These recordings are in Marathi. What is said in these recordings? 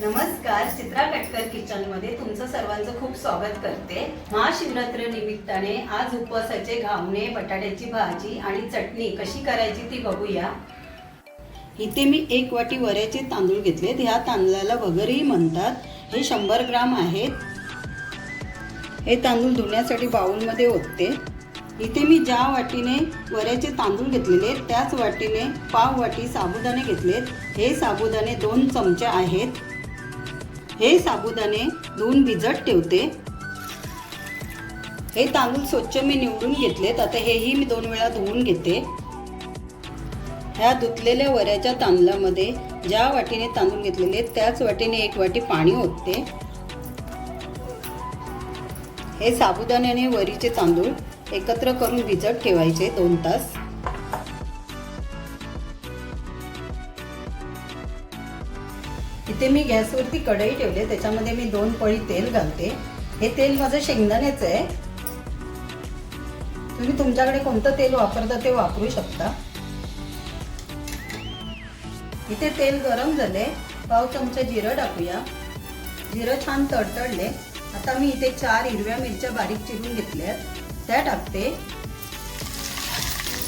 नमस्कार चित्रा कटकर किचनमध्ये तुमचं सर्वांचं खूप स्वागत करते. महाशिवरात्र निमित्ताने आज उपवासाचे घावणे बटाट्याची भाजी आणि चटणी कशी करायची ती बघूया. इथे मी एक वाटी वऱ्याचे तांदूळ घेतलेत ह्या तांदळाला वगैरेही म्हणतात. हे शंभर ग्राम आहेत. हे तांदूळ धुण्यासाठी बाउलमध्ये ओतते. इथे मी ज्या वाटीने वऱ्याचे तांदूळ घेतलेले त्याच वाटीने पाव वाटी साबुदाणे घेतलेत. हे साबुदाणे दोन चमचे आहेत. हे साबुदाणे धुवून भिजत ठेवते. हे तांदूळ स्वच्छ मी निवडून घेतलेत. आता हेही मी दोन वेळा धुवून घेते. ह्या धुतलेल्या वऱ्याच्या तांदळामध्ये ज्या वाटीने तांदूळ घेतलेले त्याच वाटीने एक वाटी पाणी ओतते. हे साबुदाणे आणि वरीचे तांदूळ एकत्र करून भिजत ठेवायचे दोन तास. इथे मी गॅसवरती कढई ठेवले त्याच्यामध्ये मी दोन पळी तेल घालते. हे तेल माझं शेंगदाण्याचं आहे. तुम्ही तुमच्याकडे कोणतं तेल वापरता ते वापरू शकता. इथे तेल गरम झाले पाव चमचा जिरं टाकूया. जिरं छान तडतडले. आता मी इथे चार हिरव्या मिरच्या बारीक चिरून घेतल्या त्या टाकते.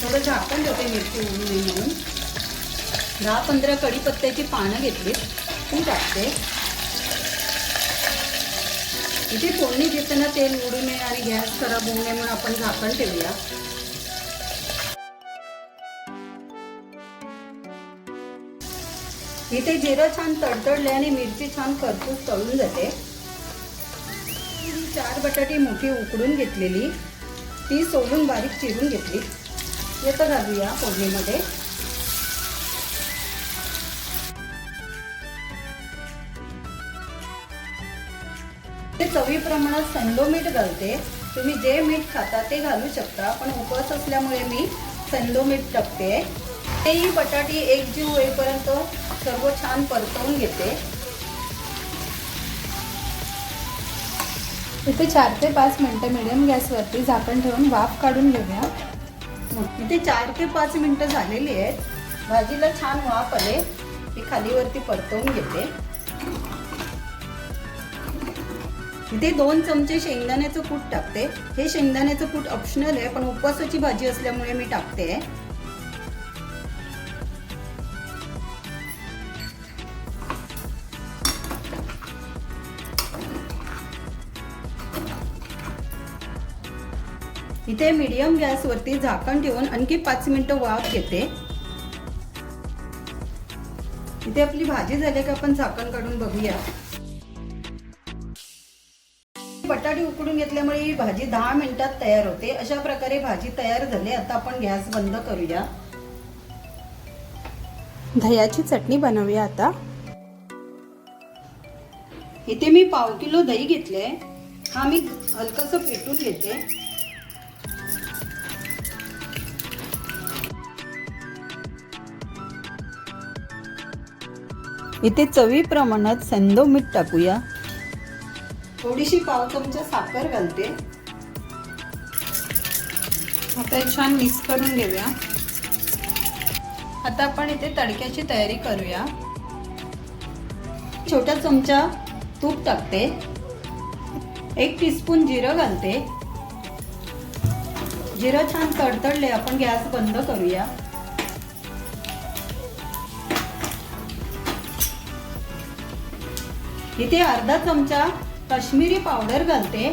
थोडं झाकण ठेवते मिरची उडून म्हणून दहा पंधरा कढीपत्त्याची पानं घेतली ती टाकते. इथे फोडणी घेताना तेल उडू नये आणि गॅस खराब होऊ नये म्हणून आपण झाकण ठेवूया. इथे जिरं छान तडतडले आणि मिरची छान खरपूस तळून जाते चार बटाटी मोठी उकडून घेतलेली. ती सोलून बारीक चिरून घेतली. येतं घालूया फोडणीमध्ये. ते चवीप्रमाणात संदो मीठ घालते. तुम्ही जे मीठ खाता ते घालू शकता. पण उपवास असल्यामुळे मी संदो मीठ टाकते. तेही बटाटी एकजीव होईपर्यंत सर्व छान परतवून घेते. इथे चार ते पाच मिनटं मिडियम गॅसवरती झाकण ठेवून वाफ काढून घेऊया. इथे चार ते पाच मिनटं झालेली आहेत. भाजीला छान वाफ आले. ती खालीवरती परतवून घेते. इथे दोन चमचे शेंगदाण्याचं कूट टाकते. हे शेंगदाण्याचं कूट ऑप्शनल आहे पण उपवासाची भाजी असल्यामुळे मी टाकते. इथे मीडियम गॅसवरती झाकण ठेवून आणखी पाच मिनिटं वाफ घेते. इथे आपली भाजी झाली का आपण झाकण काढून बघूया. बटाटी उकडून घेतल्यामुळे ही भाजी दहा मिनिटात तयार होते. अशा प्रकारे भाजी तयार झाली. आता आपण गॅस बंद करूया. दह्याची चटणी बनवूया आता. इथे मी पाव किलो दही घेतले. हा मी हलकस पेटून घेते. इथे चवी प्रमाणात सेंदो मीठ टाकूया. थोडीशी पाव चमचा साखर घालते. आता छान मिक्स करून घेऊया. आता आपण इथे तडक्याची तयारी करूया. छोटा चमचा तूप टाकते. एक टीस्पून जिरं घालते. जिरं छान तडतडले आपण गॅस बंद करूया. इथे अर्धा चमचा काश्मीरी पावडर घालते.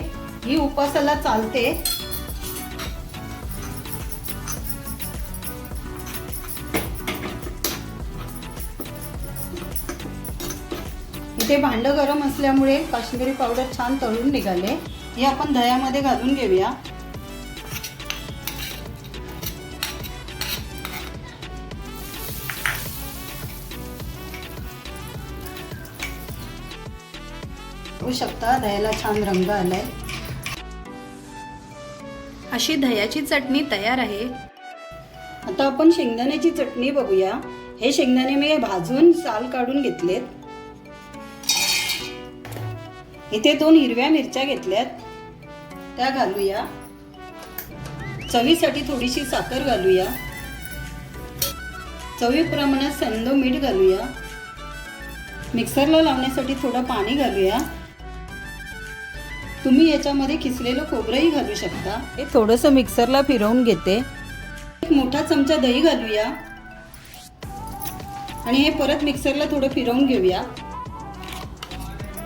ही उपासाला चालते. इथे भांड गरम असल्यामुळे काश्मीरी पावडर छान तळून निघाले. हे आपण दह्यामध्ये घालून घेऊया. होऊ शकता दह्याला छान रंग आलाय. अशी दह्याची चटणी तयार आहे. आता आपण शेंगदाण्याची चटणी बघूया. हे शेंगदाणे मी भाजून साल काढून घेतलेत. इथे दोन हिरव्या मिरच्या घेतल्यात. त्या घालूया. चवीसाठी थोडीशी साखर घालूया. चवीप्रमाणे संदो मीठ घालूया. मिक्सरला लावण्यासाठी थोडं पाणी घालूया. तुम्ही याच्यामध्ये खिसलेलं खोबरंही घालू शकता. हे थोडंसं मिक्सरला फिरवून घेते. एक मोठा चमचा दही घालूया. आणि हे परत मिक्सरला थोडं फिरवून घेऊया.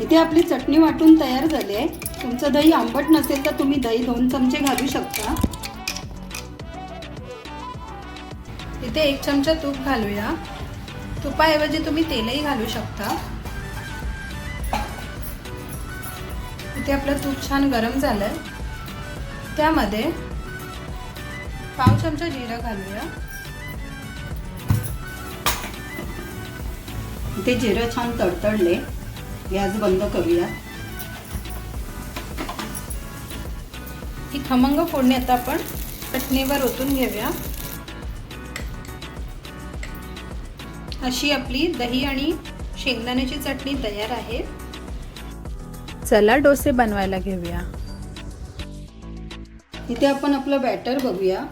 इथे आपली चटणी वाटून तयार झाली आहे. तुमचं दही आंबट नसेल तर तुम्ही दही दोन चमचे घालू शकता. इथे एक चमचा तूप घालूया. तुपाऐवजी तुम्ही तेलही घालू शकता. इथे आपलं तूप छान गरम झालंय. त्यामध्ये पाव चमचा जिरं घालूया. इथे जिरं छान तडतडले. गॅस बंद करूया. ही खमंग फोडणी आता आपण चटणीवर ओतून घेऊया. अशी आपली दही आणि शेंगदाण्याची चटणी तयार आहे. चला डोसे बनवायला घेऊया. इथे आपण आपलं बॅटर बघूया.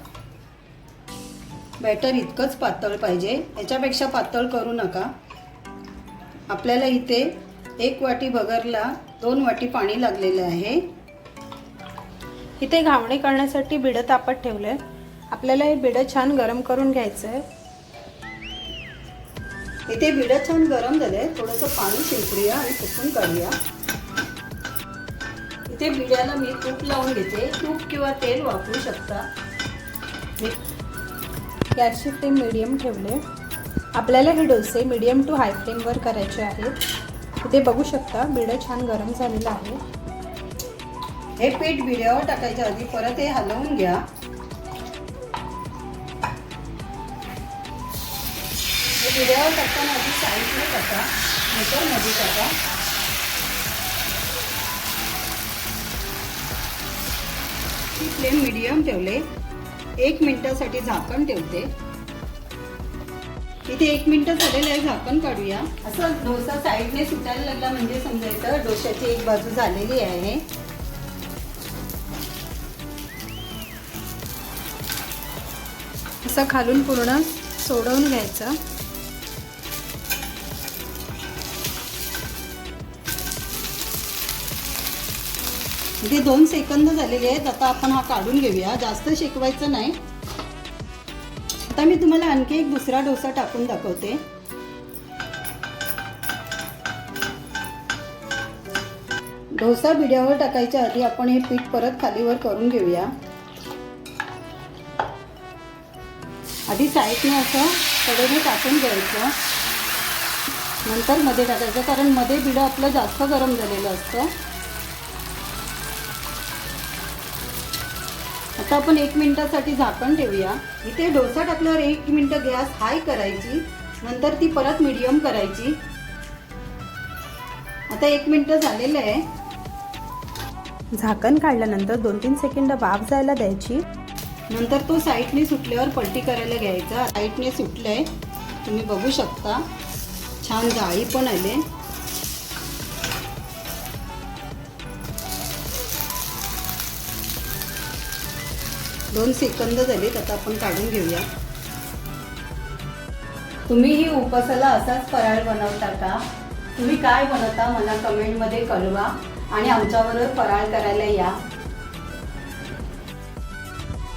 बॅटर इतकंच पातळ पाहिजे. याच्यापेक्षा पातळ करू नका. आपल्याला इथे एक वाटी बगरला दोन वाटी पाणी लागलेलं आहे. इथे घावणे करण्यासाठी बिडं तापत ठेवलंय. आपल्याला हे बिडं छान गरम करून घ्यायचं आहे इथे बिडं छान गरम झाले थोडंसं पाणी शिंपडूया आणि पुसून काढूया. ते बिड्याला मी तूप लावून घेते. तूप किंवा तेल वापरू शकता. मी गॅसची फ्लेम मिडियम ठेवले. आपल्याला हे डोसे मिडियम टू हाय फ्लेमवर करायचे आहेत. ते बघू शकता बिडं छान गरम झालेलं आहे. हे पीठ बिड्यावर टाकायच्या आधी परत हे हलवून घ्या. हे बिड्यावर टाकताना आधी साईडने टाका. नंतर मध्ये टाका. ही फ्लेम मिडियम ठेवले. एक मिनटासाठी झाकण ठेवते. इथे एक मिनिट झालेलं आहे झाकण काढूया. असं डोसा साईडने सुटायला लागला म्हणजे समजायचं डोश्याची एक बाजू झालेली आहे. असं खालून पूर्ण सोडवून घ्यायचं. इथे दोन सेकंद झालेले आहेत आता आपण हा काढून घेऊया. जास्त शेकवायचं नाही. आता मी तुम्हाला आणखी एक दुसरा डोसा टाकून दाखवते. डोसा बिड्यावर टाकायच्या आधी आपण हे पीठ परत खालीवर करून घेऊया. आधी साईडने असं कडेने टाकून घ्यायचं. नंतर मध्ये टाकायचं कारण मध्ये बिडं आपलं जास्त गरम झालेलं असतं. आता आपण एक मिनिटासाठी झाकण ठेवूया. इथे डोसा टाकल्यावर एक मिनिट गॅस हाय करायची नंतर ती परत मिडियम करायची. आता एक मिनिट झालेलं आहे. झाकण काढल्यानंतर दोन तीन सेकंद वाफ जायला द्यायची. नंतर तो साईडने सुटल्यावर पलटी करायला घ्यायचा. साईडने सुटलंय तुम्ही बघू शकता. छान जाळी पण आले. दोन सेकंद झालेत आता आपण काढून घेऊया. तुम्हीही उपासाला असाच फराळ बनवता का? तुम्ही काय बनवता मला कमेंटमध्ये कळवा आणि आमच्याबरोबर फराळ करायला या.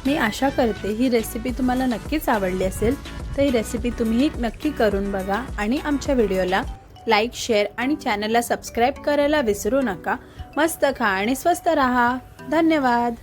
मी आशा करते ही रेसिपी तुम्हाला नक्कीच आवडली असेल तर ही रेसिपी तुम्ही नक्की करून बघा आणि आमच्या व्हिडिओला लाईक शेअर आणि चॅनलला सबस्क्राईब करायला विसरू नका. मस्त खा आणि स्वस्त राहा. धन्यवाद.